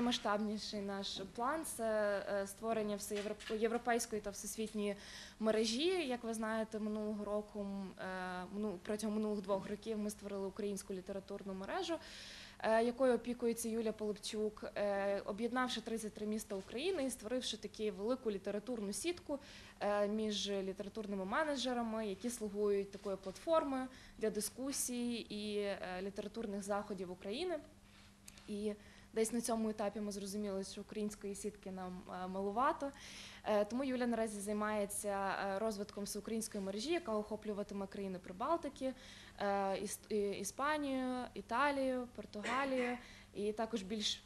наймасштабніший наш план це е, створення всеєвроп- європейської та всесвітньої мережі. Як ви знаєте, минулого року е, протягом минулих двох років ми створили українську літературну мережу. е, Якою опікується Юля Полипчук, об'єднавши 33 міста України і створивши таку велику літературну сітку між літературними менеджерами, які слугують такою платформою для дискусій і літературних заходів України. І десь на цьому етапі ми зрозуміли, що української сітки нам е, малувато. Е, Тому Юля наразі займається е, розвитком всеукраїнської мережі, яка охоплюватиме країни Прибалтики, Іс- Іспанію, Італію, Португалію і також більш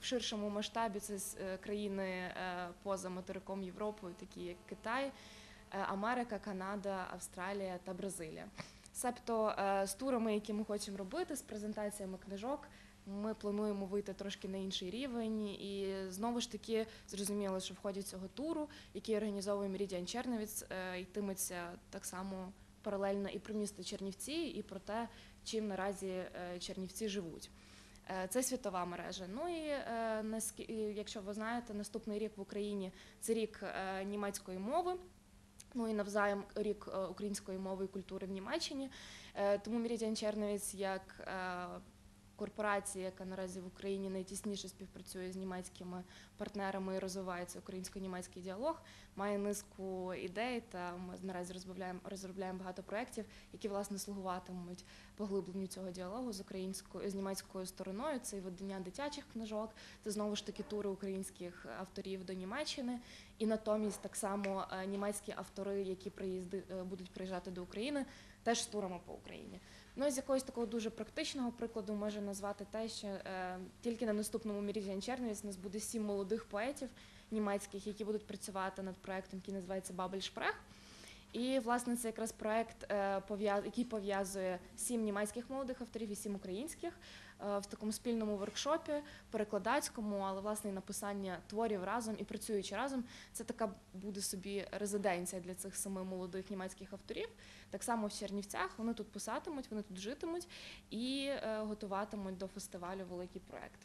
в ширшому масштабі це країни поза материком Європою, такі як Китай, Америка, Канада, Австралія та Бразилія. Себто з турами, які ми хочемо робити, з презентаціями книжок, ми плануємо вийти трошки на інший рівень, і знову ж таки зрозуміло, що в ході цього туру, який організовує Мірідіан Черновіць, е, йтиметься так само паралельно і про місто Чернівці, і про те, чим наразі е, Чернівці живуть. Е, Це світова мережа. Ну і е, і якщо ви знаєте, наступний рік в Україні це рік німецької мови. Ну і навзаєм рік української мови і культури в Німеччині. Тому Мірідіан Черновіць як корпорація, яка наразі в Україні найтісніше співпрацює з німецькими партнерами і розвивається українсько-німецький діалог, має низку ідей. Та ми наразі розробляємо розробляємо багато проєктів, які власне слугуватимуть поглибленню цього діалогу з українською з німецькою стороною. Це і видання дитячих книжок, це знову ж таки тури українських авторів до Німеччини. І натомість так само е, німецькі автори, які приїзди е, будуть приїжджати до України, теж з турами по Україні. Ну з якогось такого дуже практичного прикладу можу назвати те, що е, тільки на наступному Мірізіан Чернівець у нас буде сім молодих поетів німецьких, які будуть працювати над проектом, який називається Бабель Шпрех. І власне це якраз проект, е, який пов'язує сім німецьких молодих авторів і сім українських е, в такому спільному воркшопі, перекладацькому, але власне і написання творів разом і працюючи разом. Це така буде собі резиденція для цих семи молодих німецьких авторів. Так само в Чернівцях вони тут писатимуть, вони тут житимуть і е, готуватимуть до фестивалю великий проект.